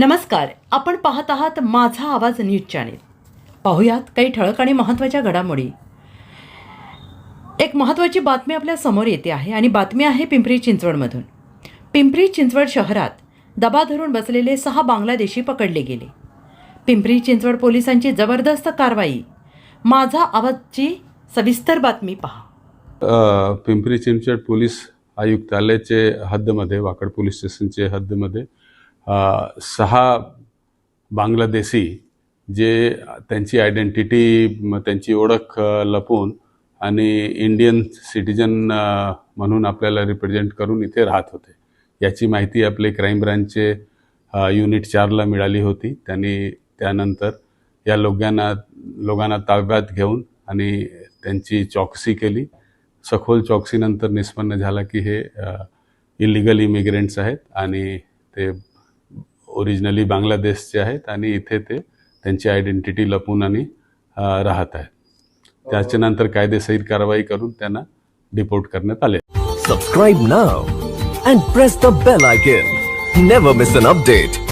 नमस्कार आपण पाहत आहात माझा आवाज न्यूज चॅनेल. पाहूयात काही ठळक आणि महत्त्वाच्या घडामोडी. एक महत्त्वाची बातमी आपल्यासमोर येते आहे आणि बातमी आहे पिंपरी चिंचवडमधून. पिंपरी चिंचवड शहरात दबा धरून बसलेले सहा बांगलादेशी पकडले गेले. पिंपरी चिंचवड पोलिसांची जबरदस्त कारवाई. माझा आवाजची सविस्तर बातमी पहा. पिंपरी चिंचवड पोलीस आयुक्तालयाचे हद्दमध्ये वाकड पोलीस स्टेशनचे हद्दमध्ये सहा बांगलादेशी जे त्यांची आयडेंटिटी त्यांची ओळख लपवून आणि इंडियन सिटिजन म्हणून आपल्याला रिप्रेझेंट करून इथे राहत होते. याची माहिती आपले क्राईम ब्रांचचे युनिट चारला मिळाली होती. त्यांनी त्यानंतर या लोकांना लोकांना ताब्यात घेऊन आणि त्यांची चौकशी केली. सखोल चौकशीनंतर निष्पन्न झाला की हे इलिगल इमिग्रेंट्स आहेत आणि ते ओरिजिनली बांगलादेशचे आहेत आणि इथे ते त्यांची आयडेंटिटी लपवून आणि राहत आहेत त्याच्यानंतर कायदेशीर कारवाई करून त्यांना डिपोर्ट करण्यात आले Subscribe now and press the bell icon. Never miss an update.